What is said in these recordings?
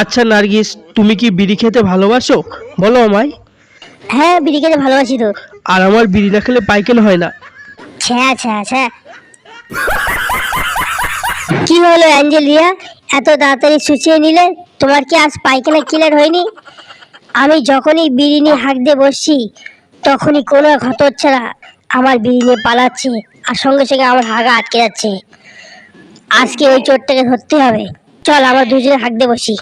আচ্ছা নার্গিস তুমি কি বিড়ি খেতে ভালোবাসো? বলো আমায়। হ্যাঁ বিড়ি খেতে ভালোবাসি তো। আর আমার বিড়ি না খেলে পাইকেল হয় না। ছ্যা ছ্যা ছ্যা। কি হলো অ্যাঞ্জেলিয়া এত তাড়াতাড়ি সুচিয়ে নিলে তোমার কি আজ পায়খানা ক্লিয়ার হয়নি? আমি যখনই বিড়ি নিয়ে হাঁক দিয়ে বসছি তখনই কোনো ক্ষত হচ্ছে না আমার বিড়ি নিয়ে পালাচ্ছে আর সঙ্গে সঙ্গে আমার হাগা আটকে যাচ্ছে। আজকে ওই চোরটাকে ধরতে হবে। চল আমার দুজনে হাঁক দিয়ে বসি।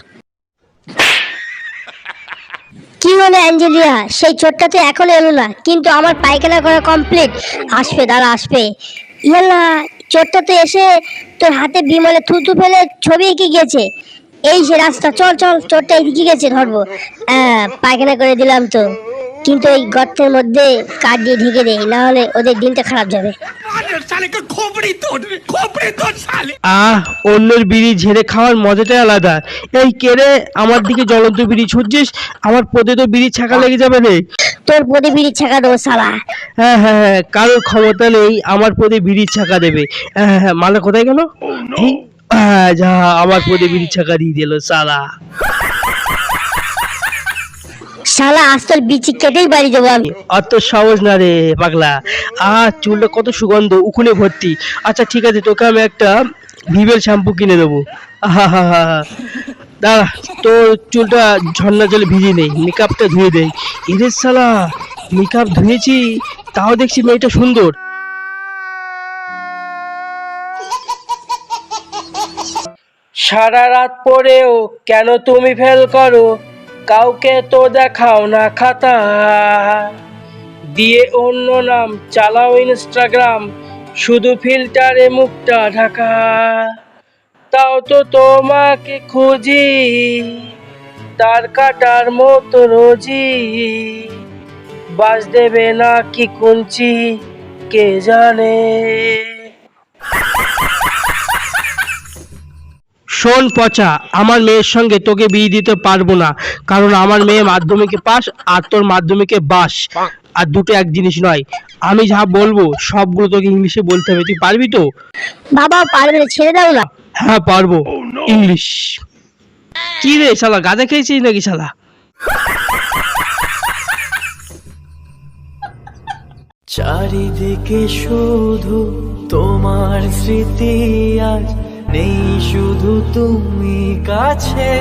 কি হলো অ্যাঞ্জেলিয়া, সেই চোরটা তো এখনও এলো না, কিন্তু আমার পায়খানা করা কমপ্লিট আসবে, দাঁড়া, আসবে। ইয়ালা চোরটা তো এসে তোর হাতে বিমলে থুতু ফেলে ছবি এঁকে গেছে এই যে রাস্তা, চল চল, চোরটা এদিকে গেছে, ধরবো। হ্যাঁ পায়খানা করে দিলাম তো। কিন্তু ওই গর্তের মধ্যে কাঠ দিয়ে ঢেকে দেয় না হলে ওদের দিনটা খারাপ যাবে। আহ অন্যের বিড়ি ঝেড়ে খাওয়ার মজাটাই আলাদা। এই কেড়ে আমার দিকে জ্বলন্ত বিড়ি ছুটছিস? আমার পদে তো বিড়ি ছাকা লেগে যাবে রে। তোর পদে বিড়ি ছাকা দেবো সালা হ্যাঁ হ্যাঁ হ্যাঁ কারোর ক্ষমতা নেই আমার পদে বিড়ি ছাকা দেবে। হ্যাঁ হ্যাঁ মানে কোথায় গেল? যা আমার পদে বিড়ি ছাকা দিয়ে দিল সালা শালা আজ তোর বিচি কেটেই বাড়ি যাব আমি। অত সহজ না রে পাগলা। আর চুলটা কত সুগন্ধ উকুনে ভর্তি। আচ্ছা ঠিক আছে তোকে আমি একটা ভিভেল শ্যাম্পু কিনে দেবো। আহা হা হা হা। দাঁড়া তোর চুলটা ঝর্ণা জলে ভিজিয়ে নেই মেকআপটা ধুয়ে দেয় এরে সালা মেকআপ ধুয়েছি তাও দেখছি মেয়েটা সুন্দর। সারা রাত পরেও কেন তুমি ফেল করো? কাউকে তো দেখাও না খাতা। দিয়ে অন্য নাম, চালাও ইনস্টাগ্রাম শুধু ফিল্টারে মুখটা ঢাকা। তাও তো তোমাকে খুঁজি, তার কাটার মতো রোজি। বাজ দেবে না কি কুঞ্চি কে জানে? শোন পচা আমার মেয়ের সঙ্গে তোকে বিয়ে দিতে পারব না কারণ আমার মেয়ে মাধ্যমিকে পাস আর তোর মাধ্যমিকে বাস। আর দুটো এক জিনিস নয় আমি যা বলব সবগুলো তোকে ইংলিশে বলতে হবে তুই পারবি তো? বাবা পারবে না ছেড়ে দাও না। হ্যাঁ পারব ইংলিশ। কি রে শালা গাঁজা খেয়েছিস নাকি শালা? চারিদিকে শুধু তোমার স্মৃতি আজ নেই শুধু তুমি কাছে।